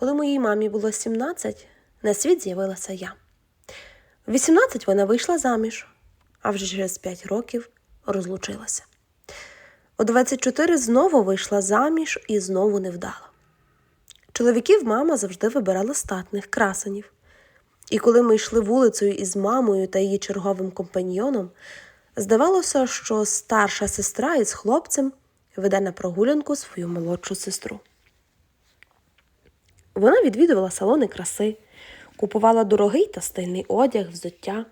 Коли моїй мамі було 17, на світ з'явилася я. В 18 вона вийшла заміж, а вже через 5 років розлучилася. У 24 знову вийшла заміж і знову невдала. Чоловіків мама завжди вибирала статних красенів. І коли ми йшли вулицею із мамою та її черговим компаньйоном, здавалося, що старша сестра із хлопцем веде на прогулянку свою молодшу сестру. Вона відвідувала салони краси, купувала дорогий та стильний одяг, взуття.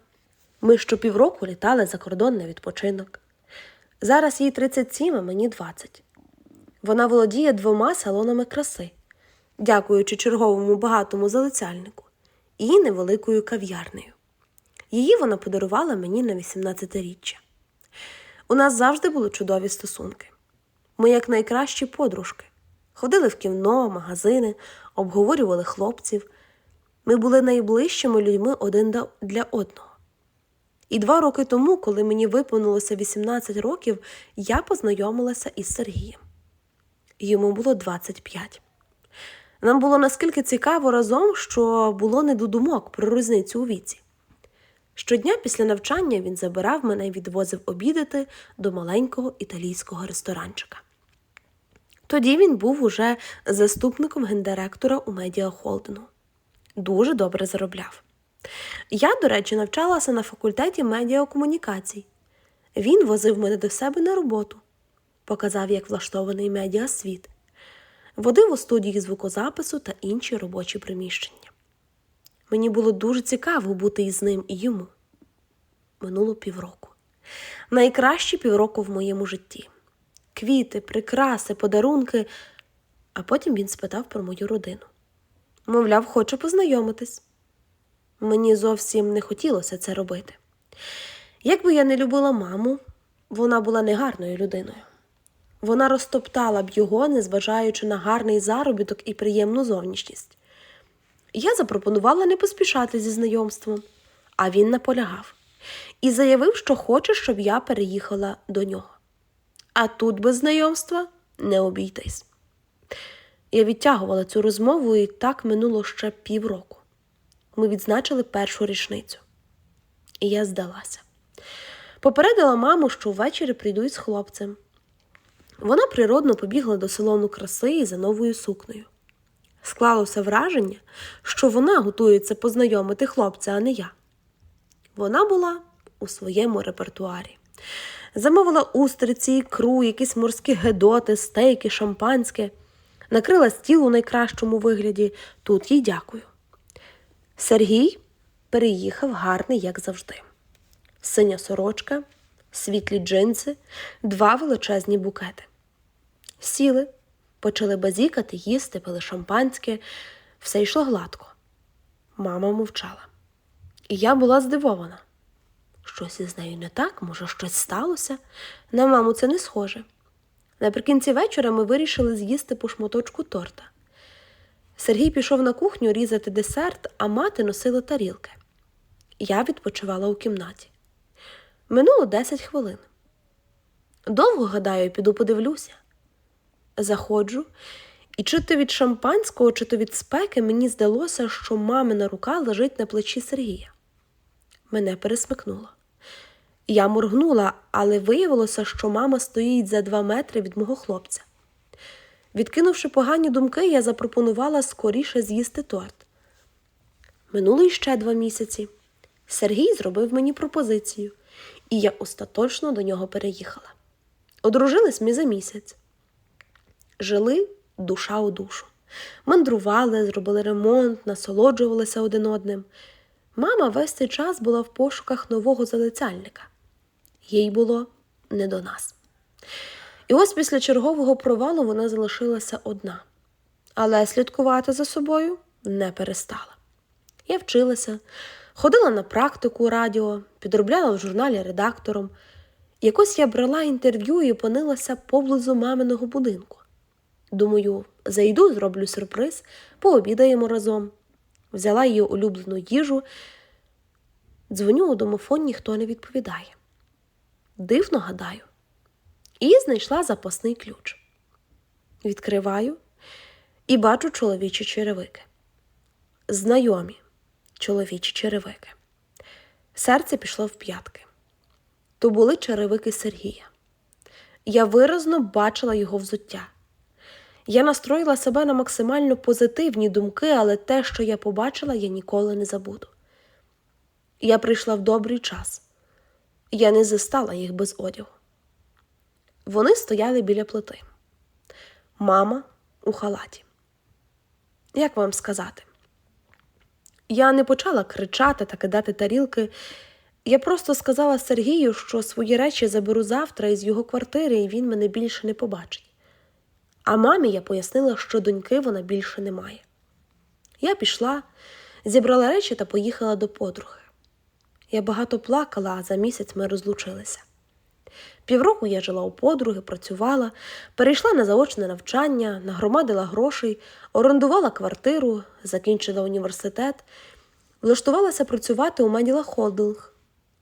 Ми щопівроку літали за кордон на відпочинок. Зараз їй 37, а мені 20. Вона володіє двома салонами краси, дякуючи черговому багатому залицяльнику і невеликою кав'ярнею. Її вона подарувала мені на 18-річчя. У нас завжди були чудові стосунки. Ми, як найкращі подружки, ходили в кіно, магазини, обговорювали хлопців. Ми були найближчими людьми один для одного. І два роки тому, коли мені виповнилося 18 років, я познайомилася із Сергієм. Йому було 25. Нам було наскільки цікаво разом, що було не до думок про різницю у віці. Щодня після навчання він забирав мене і відвозив обідати до маленького італійського ресторанчика. Тоді він був уже заступником гендиректора у медіахолдингу. Дуже добре заробляв. Я, до речі, навчалася на факультеті медіакомунікацій. Він возив мене до себе на роботу, показав, як влаштований медіасвіт, водив у студії звукозапису та інші робочі приміщення. Мені було дуже цікаво бути із ним і йому. Минуло півроку. Найкращі півроку в моєму житті. Квіти, прикраси, подарунки. А потім він спитав про мою родину. Мовляв, хоче познайомитись. Мені зовсім не хотілося це робити. Якби я не любила маму, вона була негарною людиною. Вона розтоптала б його, незважаючи на гарний заробіток і приємну зовнішність. Я запропонувала не поспішати зі знайомством, а він наполягав і заявив, що хоче, щоб я переїхала до нього. А тут без знайомства не обійтись. Я відтягувала цю розмову, і так минуло ще півроку. Ми відзначили першу річницю. І я здалася. Попередила маму, що ввечері прийду із хлопцем. Вона природно побігла до салону краси за новою сукнею. Склалося враження, що вона готується познайомити хлопця, а не я. Вона була у своєму репертуарі. Замовила устриці, ікру, якісь морські гедоти, стейки, шампанське, накрила стіл у найкращому вигляді. Тут їй дякую. Сергій переїхав гарний, як завжди. Синя сорочка, світлі джинси, два величезні букети. Сіли, почали базікати, їсти, пили шампанське, все йшло гладко. Мама мовчала. І я була здивована. Щось із нею не так, може, щось сталося. На маму це не схоже. Наприкінці вечора ми вирішили з'їсти по шматочку торта. Сергій пішов на кухню різати десерт, а мати носила тарілки. Я відпочивала у кімнаті. Минуло 10 хвилин. Довго, гадаю, піду подивлюся. Заходжу, і чи то від шампанського, чи то від спеки мені здалося, що мамина рука лежить на плечі Сергія. Мене пересмикнуло. Я моргнула, але виявилося, що мама стоїть за два метри від мого хлопця. Відкинувши погані думки, я запропонувала скоріше з'їсти торт. Минуло іще два місяці. Сергій зробив мені пропозицію, і я остаточно до нього переїхала. Одружились ми за місяць. Жили душа у душу. Мандрували, зробили ремонт, насолоджувалися один одним. Мама весь цей час була в пошуках нового залицяльника. Їй було не до нас. І ось після чергового провалу вона залишилася одна, але слідкувати за собою не перестала. Я вчилася, ходила на практику радіо, підробляла в журналі редактором. Якось я брала інтерв'ю і опинилася поблизу маминого будинку. Думаю, зайду, зроблю сюрприз, пообідаємо разом. Взяла її улюблену їжу. Дзвоню у домофон, ніхто не відповідає. Дивно гадаю. І знайшла запасний ключ. Відкриваю і бачу чоловічі черевики. Знайомі чоловічі черевики. Серце пішло в п'ятки. То були черевики Сергія. Я виразно бачила його взуття. Я настроїла себе на максимально позитивні думки, але те, що я побачила, я ніколи не забуду. Я прийшла в добрий час. Я не застала їх без одягу. Вони стояли біля плити. Мама у халаті. Як вам сказати? Я не почала кричати та кидати тарілки. Я просто сказала Сергію, що свої речі заберу завтра із його квартири, і він мене більше не побачить. А мамі я пояснила, що доньки вона більше не має. Я пішла, зібрала речі та поїхала до подруги. Я багато плакала, а за місяць ми розлучилися. Півроку я жила у подруги, працювала, перейшла на заочне навчання, нагромадила грошей, орендувала квартиру, закінчила університет, влаштувалася працювати у Меділа Холдинг,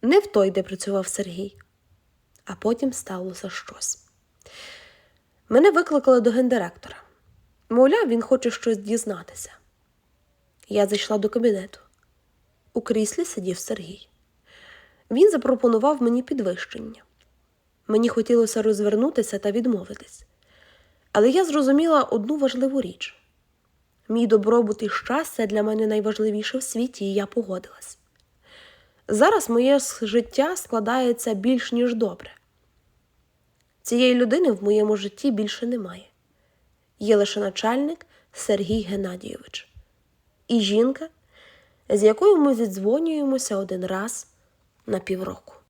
не в той, де працював Сергій. А потім сталося щось. Мене викликали до гендиректора. Мовляв, він хоче щось дізнатися. Я зайшла до кабінету. У кріслі сидів Сергій. Він запропонував мені підвищення. Мені хотілося розвернутися та відмовитись. Але я зрозуміла одну важливу річ: мій добробут і щастя для мене найважливіше в світі, і я погодилась. Зараз моє життя складається більш ніж добре. Цієї людини в моєму житті більше немає. Є лише начальник Сергій Геннадійович і жінка, з якою ми зідзвонюємося один раз на півроку.